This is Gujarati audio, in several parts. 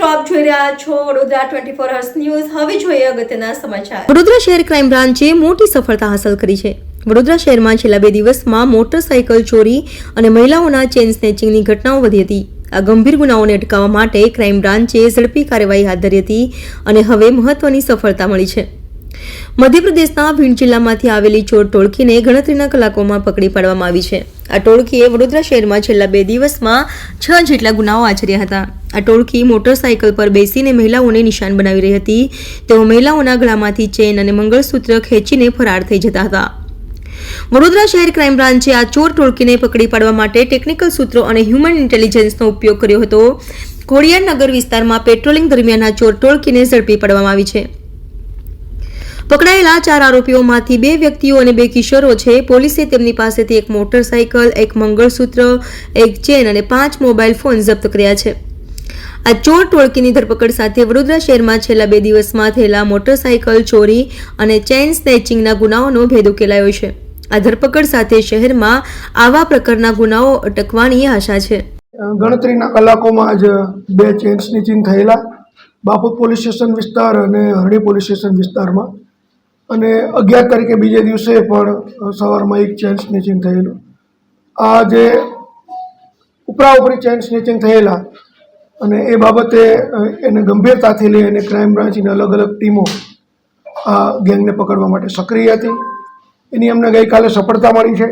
મિત્રો જોઈ રહ્યા છો Vadodara twenty four hours news હવે જોઈએ અગત્યના સમાચાર. વડોદરા શહેર ક્રાઇમ બ્રાન્ચે મોટી સફળતા હાંસલ કરી છે. વડોદરા શહેરમાં છેલ્લા બે દિવસમાં મોટરસાયકલ ચોરી અને મહિલાઓના ચેન સ્નેચિંગની ઘટનાઓ વધી હતી. આ ગંભીર ગુનાઓને અટકાવવા માટે ક્રાઇમ બ્રાન્ચે ઝડપી કાર્યવાહી હાથ ધરી હતી અને હવે મહત્વની સફળતા મળી છે. મધ્યપ્રદેશના ભીંડ જિલ્લામાંથી આવેલી ચોર ટોળકીને ગણતરીના કલાકોમાં પકડી પાડવામાં આવી છે. આ ટોળકીએ વડોદરા શહેરમાં છેલ્લા બે દિવસમાં છ જેટલા ગુનાઓ આચર્યા હતા. આ ટોળકી મોટરસાયકલ પર બેસીને મહિલાઓને નિશાન બનાવી રહી હતી. તેઓ મહિલાઓના ગળામાંથી ચેન અને મંગળસૂત્ર ખેંચીને ફરાર થઈ જતા હતા. વડોદરા શહેર ક્રાઇમ બ્રાન્ચે આ ચોર ટોળકીને પકડી પાડવા માટે ટેકનિકલ સૂત્રો અને હ્યુમન ઇન્ટેલિજન્સનો ઉપયોગ કર્યો હતો. ખોડિયાર નગર વિસ્તારમાં પેટ્રોલિંગ દરમિયાન આ ચોર ટોળકીને ઝડપી પાડવામાં આવી છે. પકડાયેલા ચાર આરોપીઓમાંથી બે વ્યક્તિઓ અને બે કિશોરો છે. પોલીસે તેમની પાસેથી એક મોટરસાયકલ, એક મંગળસૂત્ર, એક ચેન અને પાંચ મોબાઈલ ફોન જપ્ત કર્યા છે. આ ચોર ટોળકીની ધરપકડ સાથે વડોદરા શહેરમાં છેલ્લા બે દિવસમાં થયેલા મોટરસાયકલ ચોરી અને ચેન સ્નેચિંગના ગુનાઓનો ભેદ ઉકેલાયો છે. આ ધરપકડ સાથે શહેરમાં આવા પ્રકારના ગુનાઓ અટકવાની આશા છે. ગણતરીના કલાકોમાં જ બે ચેન સ્નીચિંગ થયેલા બાપુ પોલીસ સ્ટેશન વિસ્તાર અને હરણી પોલીસ સ્ટેશન વિસ્તારમાં. અને અગિયાર તારીખે બીજે દિવસે પણ સવારમાં એક ચેન સ્નેચિંગ થયેલું. આ જે ઉપરા ઉપરી ચેન સ્નેચિંગ થયેલા અને એ બાબતે એને ગંભીરતાથી લઈ અને ક્રાઇમ બ્રાન્ચની અલગ અલગ ટીમો આ ગેંગને પકડવા માટે સક્રિય હતી. એની અમને ગઈકાલે સફળતા મળી છે.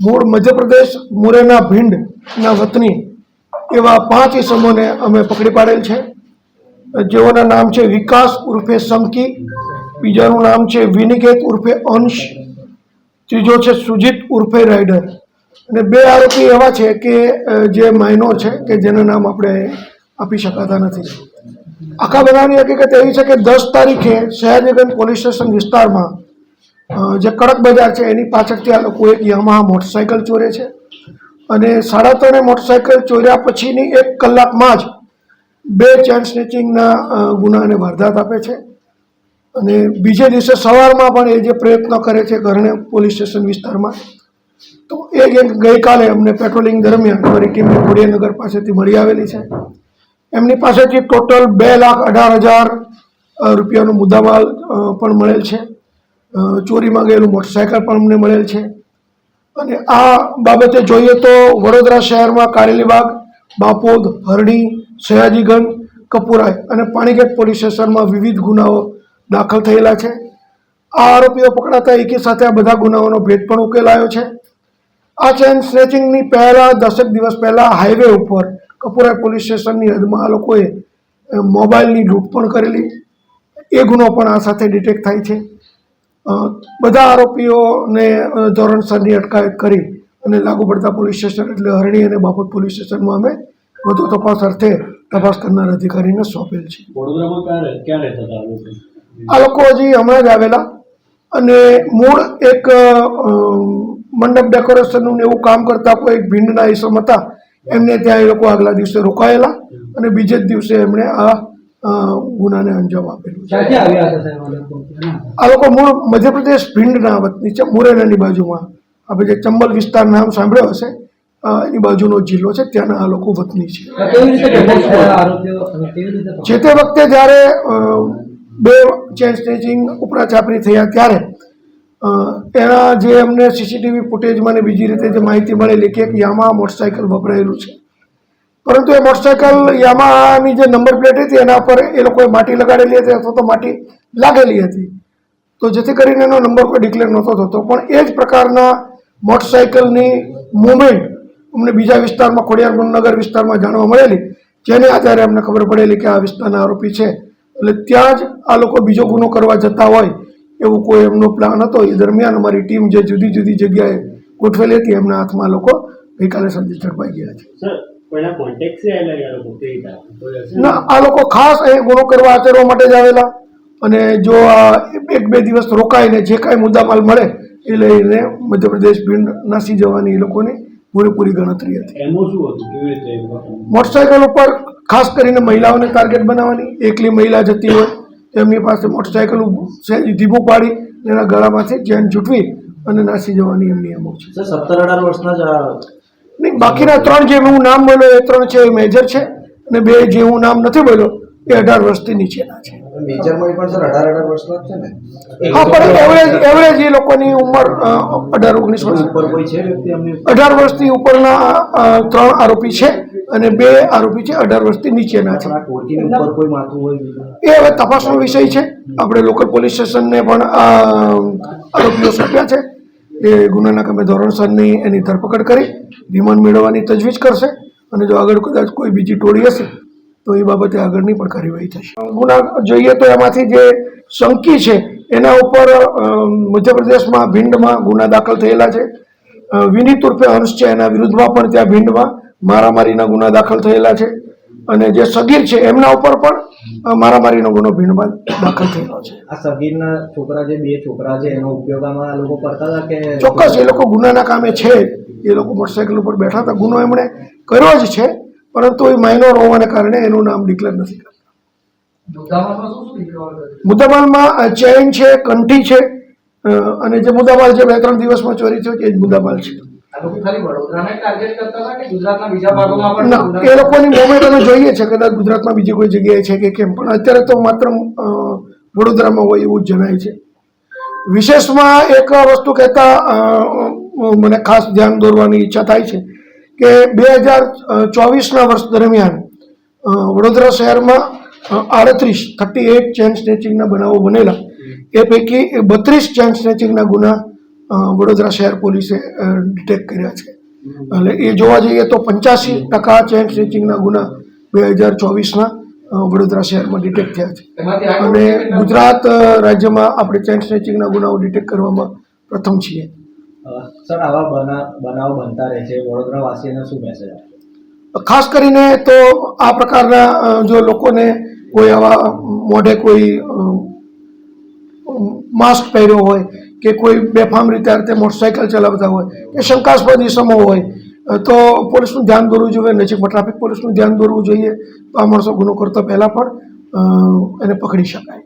મૂળ મધ્યપ્રદેશ, મુરેના ભીંડના વતની એવા પાંચ ઇસમોને અમે પકડી પાડેલ છે. જેઓના નામ છે વિકાસ ઉર્ફે સમકી બીજાનું નામ છે વિનિકેત ઉર્ફે અંશ, ત્રીજો છે સુજીત ઉર્ફે રાઇડર અને બે આરોપી એવા છે કે જે માઇનોર છે કે જેના નામ આપણે આપી શકાતા નથી. આખા બનાવની હકીકત એવી છે કે દસ તારીખે સયાજીગંજ પોલીસ સ્ટેશન વિસ્તારમાં જે કડક બજાર છે એની પાછળથી આ લોકો એક યામાહા મોટરસાયકલ ચોરે છે. અને સાડા ત્રણે મોટરસાયકલ ચોર્યા પછીની એક કલાકમાં જ બે ચેન સ્નેચિંગના ગુનાને વારદાત આપે છે. અને બીજે દિવસે સવારમાં પણ એ જે પ્રયત્નો કરે છે ઘરણે પોલીસ સ્ટેશન વિસ્તારમાં, તો એ ગેંગ ગઈકાલે અમને પેટ્રોલિંગ દરમિયાન અમારી ટીમ ખોડિયાનગર પાસેથી મળી આવેલી છે. એમની પાસેથી ટોટલ બે લાખ અઢાર હજાર રૂપિયાનો મુદ્દામાલ પણ મળેલ છે. ચોરીમાં ગયેલું મોટરસાયકલ પણ અમને મળેલ છે. અને આ બાબતે જોઈએ તો વડોદરા શહેરમાં કારેલીબાગ બાપોદ હરણી સયાજીગંજ કપુરાય અને પાણીગેટ પોલીસ સ્ટેશનમાં વિવિધ ગુનાઓ દાખલ થયેલા છે. આ આરોપીઓ પકડાતા એકી સાથે આ બધા ગુનાઓનો ભેદ પણ ઉકેલાયો છે. આ ચેન સ્નેચિંગની પહેલાં દસેક દિવસ પહેલાં હાઈવે ઉપર કપુરાઈ પોલીસ સ્ટેશનની હદમાં આ લોકોએ મોબાઈલની લૂંટ પણ કરેલી. એ ગુનો પણ આ સાથે ડિટેક્ટ થાય છે. બધા આરોપીઓને ધોરણસરની અટકાયત કરી અને લાગુ પડતા પોલીસ સ્ટેશન એટલે હરણી અને બાપત પોલીસ સ્ટેશનમાં અમે વધુ તપાસ અર્થે તપાસ કરનાર અધિકારીને સોંપેલ છે. વડોદરામાં ક્યારે ક્યારે હતા આ લોકો હજી હમણાં જ આવેલા અને મૂળ એક મંડપ ડેકોરેશનનું એવું કામ કરતા કોઈ એક ભીંડના ઈસમ હતા એમને ત્યાં એ લોકો આગલા દિવસે રોકાયેલા અને બીજે જ દિવસે એમણે આ ગુનાને અંજામ આપેલું આ લોકો? મૂળ મધ્યપ્રદેશ ભીંડના વતની છે મુરેનાની બાજુમાં. આપણે જે ચંબલ વિસ્તાર નામ સાંભળ્યો હશે. એની બાજુનો જિલ્લો છે ત્યાંના આ લોકો વતની છે? જે તે વખતે જ્યારે બે ચેન સ્ટેચિંગ ઉપરા ચાપરી થયા ત્યારે એના જે અમને સીસીટીવી ફૂટેજમાં ને બીજી રીતે જે માહિતી મળેલી કે એક યામા મોટરસાયકલ વપરાયેલું છે. પરંતુ એ મોટરસાયકલ યામાની જે નંબર પ્લેટ હતી એના પર એ લોકોએ માટી લગાડેલી હતી અથવા તો માટી લાગેલી હતી. તો જેથી કરીને એનો નંબર કોઈ ડિક્લેર નહોતો થતો. પણ એ જ પ્રકારના મોટરસાયકલની મુવમેન્ટ અમને બીજા વિસ્તારમાં ખોડિયાર નગર વિસ્તારમાં જાણવા મળેલી, જેને આધારે અમને ખબર પડેલી કે આ વિસ્તારના આરોપી છે. એટલે ત્યાં જ આ લોકો બીજો ગુનો કરવા જતા હોય એવું કોઈ એમનો પ્લાન હતો. એ દરમિયાન અમારી ટીમ જે જુદી જુદી જગ્યાએ ગોઠવેલી હતી એમના હાથમાં લોકો ગઈકાલે સાંજે ઝડપાઈ ગયા છે? ના આ લોકો ખાસ અહીં ગુનો કરવા આચરવા માટે જ આવેલા. અને જો આ એક બે દિવસ રોકાઈને જે કાંઈ મુદ્દામાલ મળે એ લઈને મધ્યપ્રદેશ ભીંડ નાસી જવાની એ લોકોની પૂરેપૂરી ગણતરી હતી. એ? મોટરસાયકલ ઉપર ખાસ કરીને મહિલાઓને ટાર્ગેટ બનાવવાની. એકલી મહિલા જતી હોય તેમની પાસે મોટરસાયકલ સહેજ ધીમું પાડી એના ગળામાંથી ચેન છૂટવી અને નાસી જવાની એમની અમુક છે. સત્તર અઢાર વર્ષના જ નહીં બાકીના ત્રણ જે હું નામ બોલ્યો એ ત્રણ છે એ મેજર છે અને બે જે હું નામ નથી બોલ્યો એ અઢાર વર્ષથી નીચેના છે. મેજરમાં પણ સર અઢાર અઢાર વર્ષના છે ને. હા પણ એવરેજ એવરેજ એ લોકોની ઉંમર અઢાર ઓગણીસ વર્ષ. ઉપર કોઈ છે અઢાર વર્ષથી ઉપરના ત્રણ આરોપી છે અને બે આરોપી છે અઢાર વર્ષથી નીચેના છે. એ હવે તપાસનો વિષય છે. આપણે લોકલ પોલીસ સ્ટેશનને પણ આરોપીઓ સોંપ્યા છે. એ ગુનાના કામે ધોરણસરની એની ધરપકડ કરી રિમાન્ડ મેળવવાની તજવીજ કરશે. અને જો આગળ કદાચ કોઈ બીજી ટોળી હશે તો એ બાબતે આગળની પણ કાર્યવાહી થશે. ગુના જોઈએ તો એમાંથી જે શંકી છે એના ઉપર મધ્યપ્રદેશમાં ભીંડમાં ગુના દાખલ થયેલા છે. વિનીત ઉર્ફે હંસ છે એના વિરુદ્ધમાં પણ ત્યાં ભીંડમાં મારામારીના ગુના દાખલ થયેલા છે. અને જે સગીર છે એમના ઉપર પણ મારામારીનો ગુનો ભીંડમાં દાખલ થયેલો છે. આ સગીરના છોકરા જે બે છોકરા છે એનો ઉપયોગ આમાં લોકો કરતા હતા કે ચોક્કસ એ લોકો ગુનાના કામે છે. એ લોકો મોટરસાઇકલ ઉપર બેઠા હતા. ગુનો એમણે કર્યો જ છે. પરંતુ એ માઇનોર હોવાને કારણે એનું નામ ડિક્લેર નથી કરતા. મુદ્દામાલમાં ચેઇન છે? કંઠી છે અને જે મુદ્દામાલ જે બે ત્રણ દિવસમાં ચોરી થયો એ જ મુદ્દામાલ છે. એ લોકોની મોમેન્ટ અમે જોઈએ છે કદાચ ગુજરાતમાં બીજી કોઈ જગ્યાએ છે કે કેમ પણ અત્યારે તો માત્ર વડોદરામાં હોય એવું જ જણાય છે. વિશેષમાં એક વસ્તુ કહેતા મને ખાસ ધ્યાન દોરવાની ઈચ્છા થાય છે કે બે હજાર ચોવીસના વર્ષ દરમિયાન વડોદરા શહેરમાં આડત્રીસ થર્ટી એટ ચેન સ્નેચિંગના બનાવો બનેલા. એ પૈકી બત્રીસ ચેન સ્નેચિંગના ગુના વડોદરા શહેર પોલીસે ડિટેક્ટ કર્યા છે. એટલે એ જોવા જઈએ તો પંચ્યાસી ટકા ચેન સ્નેચિંગના ગુના બે હજાર ચોવીસના વડોદરા શહેરમાં ડિટેક્ટ થયા છે. અને ગુજરાત રાજ્યમાં આપણે ચેન સ્નેચિંગના ગુનાઓ ડિટેક્ટ કરવામાં પ્રથમ છીએ. સર, આવા બના, બનાવ બનતા રહે છે. વડોદરા વાસીઓને શું મેસેજ ખાસ કરીને તો આ પ્રકારના જો લોકોને કોઈ આવા મોઢે કોઈ માસ્ક પહેર્યો હોય કે કોઈ બેફામ રીતે રીતે મોટરસાઇકલ ચલાવતા હોય કે શંકાસ્પદ ઇસમો હોય તો પોલીસનું ધ્યાન દોરવું જોઈએ. નજીકમાં ટ્રાફિક પોલીસનું ધ્યાન દોરવું જોઈએ. તો આ માણસો ગુનો કરતા પહેલાં પણ એને પકડી શકાય.